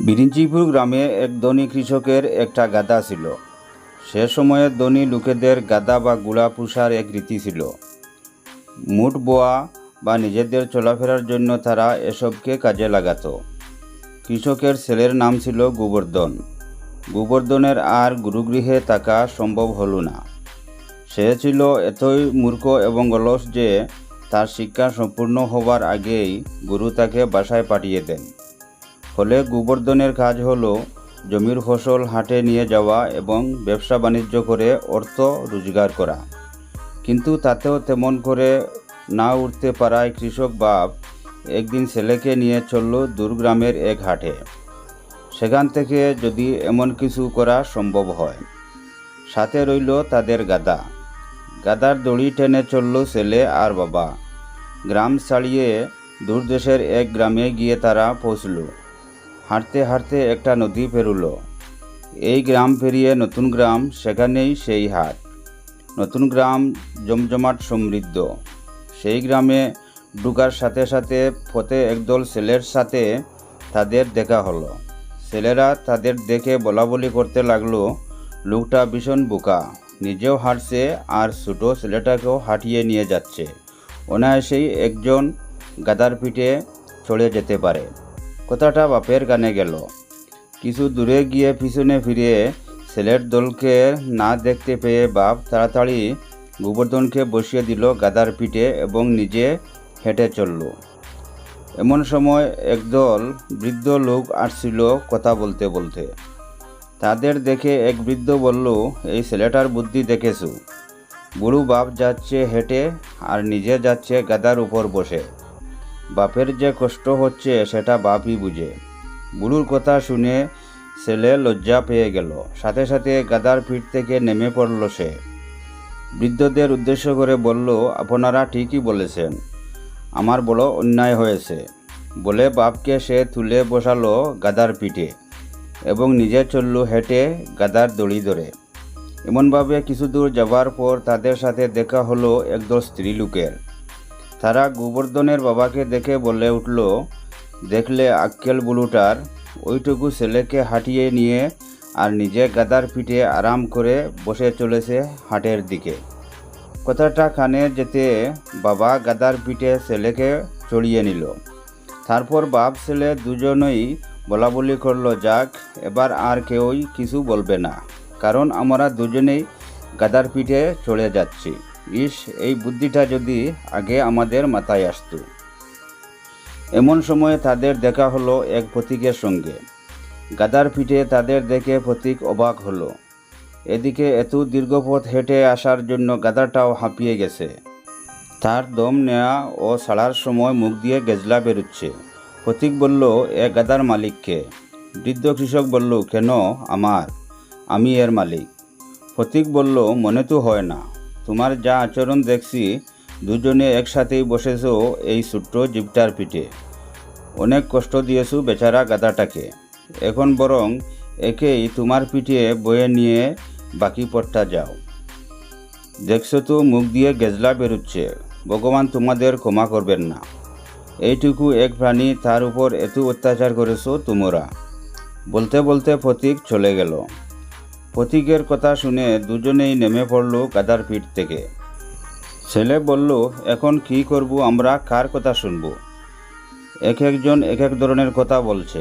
বিরিঞ্চিপুর গ্রামে এক ধনী কৃষকের একটা গাদা ছিল। সে সময়ে ধনী লোকেদের গাদা বা গুড়া পুষার এক রীতি ছিল। মুঠ বোয়া বা নিজেদের চলাফেরার জন্য তারা এসবকে কাজে লাগাত। কৃষকের ছেলের নাম ছিল গোবর্ধন। গোবর্ধনের আর গুরুগৃহে থাকা সম্ভব হল না। সে ছিল এতই মূর্খ এবং অলস যে তার শিক্ষা সম্পূর্ণ হবার আগেই গুরু তাকে বাসায় পাঠিয়ে দেন। ফলে গোবর্ধনের কাজ হলো জমির ফসল হাটে নিয়ে যাওয়া এবং ব্যবসা বাণিজ্য করে অর্থ রোজগার করা। কিন্তু তাতেও তেমন করে না উঠতে পারায় কৃষক বাপ একদিন ছেলেকে নিয়ে চলল দূরগ্রামের এক হাটে। সেখান থেকে যদি এমন কিছু করা সম্ভব হয়, সাথে রইল তাদের গাদা। গাদার দড়ি টেনে চলল ছেলে আর বাবা। গ্রাম ছাড়িয়ে দূরদেশের এক গ্রামে গিয়ে তারা পৌঁছল। হাঁটতে হাঁটতে একটা নদী পেরুল। এই গ্রাম পেরিয়ে নতুন গ্রাম, সেখানেই সেই হাট। নতুন গ্রাম, জমজমাট সমৃদ্ধ। সেই গ্রামে ঢুকার সাথে সাথে পথে একদল ছেলের সাথে তাদের দেখা হলো। ছেলেরা তাদের দেখে বলা বলি করতে লাগল, লোকটা ভীষণ বোকা, নিজেও হাঁটছে আর ছোটো ছেলেটাকেও হাঁটিয়ে নিয়ে যাচ্ছে। অনায়াসেই একজন গাদার পিঠে চড়ে যেতে পারে। কথাটা বাপের গানে গেল। কিছু দূরে গিয়ে পিছনে ফিরে ছেলের দলকে না দেখতে পেয়ে বাপ তাড়াতাড়ি গোবর্ধনকে বসিয়ে দিল গাদার পিঠে এবং নিজে হেঁটে চলল। এমন সময় একদল বৃদ্ধ লোক আসছিল কথা বলতে বলতে। তাদের দেখে এক বৃদ্ধ বলল, এই ছেলেটার বুদ্ধি দেখেছু। বুড়ো বাপ যাচ্ছে হেঁটে আর নিজে যাচ্ছে গাদার উপর বসে। বাপের যে কষ্ট হচ্ছে, সেটা বাপই বুঝে। বুড়ুর কথা শুনে ছেলে লজ্জা পেয়ে গেল। সাথে সাথে গাদার পিঠ থেকে নেমে পড়ল সে। বৃদ্ধদের উদ্দেশ্য করে বলল, আপনারা ঠিকই বলেছেন। আমার বড় অন্যায় হয়েছে। বলে বাপকে সে তুলে বসালো গাদার পিঠে এবং নিজে চলল হেঁটে গাদার দড়ি ধরে। এমনভাবে কিছু দূর যাবার পর তাদের সাথে দেখা হলো একদল স্ত্রী লোকের তারা গোবর্ধনের বাবাকে দেখে বলে উঠল, দেখলে আক্কেল বুলুটার, ওইটুকু ছেলেকে হাঁটিয়ে নিয়ে আর নিজে গাদার পিঠে আরাম করে বসে চলেছে হাটের দিকে। কথাটা কানে যেতে বাবা গাদার পিঠে ছেলেকে চড়িয়ে নিল। তারপর বাপ ছেলে দুজনেই বলা বলি করল, যাক, এবার আর কেউই কিছু বলবে না, কারণ আমরা দুজনেই গাদার পিঠে চড়ে যাচ্ছি। ইস, এই বুদ্ধিটা যদি আগে আমাদের মাথায় আসতো। এমন সময়ে তাদের দেখা হলো এক প্রতীকের সঙ্গে। গাদার পিঠে তাদের দেখে প্রতীক অবাক হলো। এদিকে এত দীর্ঘ পথ হেঁটে আসার জন্য গাদাটাও হাঁপিয়ে গেছে। তার দম নেওয়া ও ছাড়ার সময় মুখ দিয়ে গেজলা বেরুচ্ছে। প্রতীক বলল, এ গাদার মালিককে। বৃদ্ধ কৃষক বলল, কেন? আমার, আমি এর মালিক। প্রতীক বলল, মনে তো হয় না। তোমার যা আচরণ দেখছি, দুজনে একসাথেই বসেছো এই ছোট্ট জিপটার পিঠে। অনেক কষ্ট দিয়েছ বেচারা গাদাটাকে এখন বরং একেই তোমার পিঠে বয়ে নিয়ে বাকি পথটা যাও। দেখছ তো মুখ দিয়ে গেজলা বেরুচ্ছে। ভগবান তোমাদের ক্ষমা করবেন না। এইটুকু এক প্রাণী, তার উপর এত অত্যাচার করেছ তোমরা। বলতে বলতে প্রতীক চলে গেল। প্রতীকের কথা শুনে দুজনেই নেমে পড়ল গাদার পিঠ থেকে। ছেলে বলল, এখন কি করব আমরা? কার কথা শুনব? এক একজন এক এক ধরনের কথা বলছে।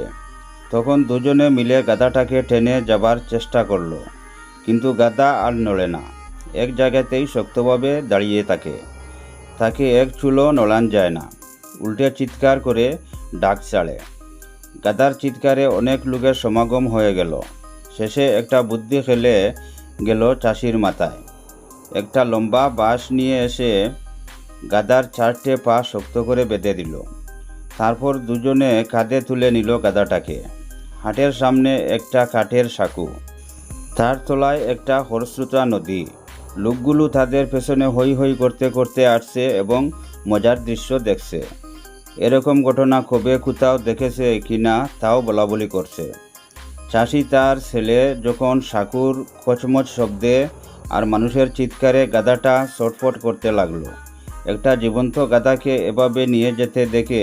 তখন দুজনে মিলে গাদাটাকে টেনে যাবার চেষ্টা করল, কিন্তু গাদা আর নড়ে না। এক জায়গাতেই শক্তভাবে দাঁড়িয়ে থাকে। তাকে এক চুলো নড়ান যায় না। উল্টে চিৎকার করে ডাক ছাড়ে। গাদার চিৎকারে অনেক লোকের সমাগম হয়ে গেল। শেষে একটা বুদ্ধি খেলে গেল চাষির মাথায়। একটা লম্বা বাঁশ নিয়ে এসে গাদার চারটে পা শক্ত করে বেঁধে দিল। তারপর দুজনে কাঁধে তুলে নিল গাদাটাকে। হাটের সামনে একটা কাঠের সাঁকু। তার তলায় একটা হরস্রোতা নদী। লোকগুলো তাদের পেছনে হই হই করতে করতে আসছে এবং মজার দৃশ্য দেখছে। এরকম ঘটনা কবে কোথাও দেখেছে কিনা তাও বলা বলি করছে। চাষি তার ছেলে যখন সাকুর কচমচ শব্দে আর মানুষের চিৎকারে গাদাটা ছটফট করতে লাগল। একটা জীবন্ত গাদাকে এভাবে নিয়ে যেতে দেখে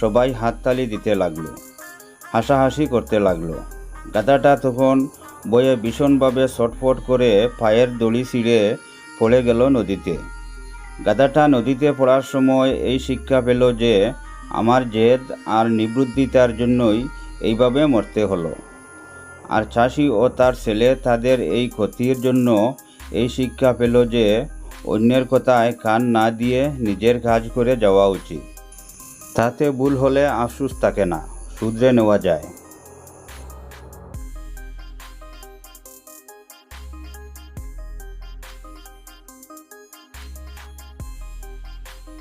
সবাই হাততালি দিতে লাগল, হাসাহাসি করতে লাগল। গাধাটা তখন বয়ে ভীষণভাবে ছটফট করে পায়ের দড়ি ছিঁড়ে পড়ে গেল নদীতে। গাধাটা নদীতে পড়ার সময় এই শিক্ষা পেল যে, আমার জেদ আর নিবৃত্তিতার জন্যই এইভাবে মরতে হলো। আর চাষি ও তার ছেলে তাদের এই ক্ষতির জন্য এই শিক্ষা পেল যে অন্যের কথায় কান না দিয়ে নিজের কাজ করে যাওয়া উচিত। তাতে ভুল হলে আফসুস থাকে না, শুধরে নেওয়া যায়।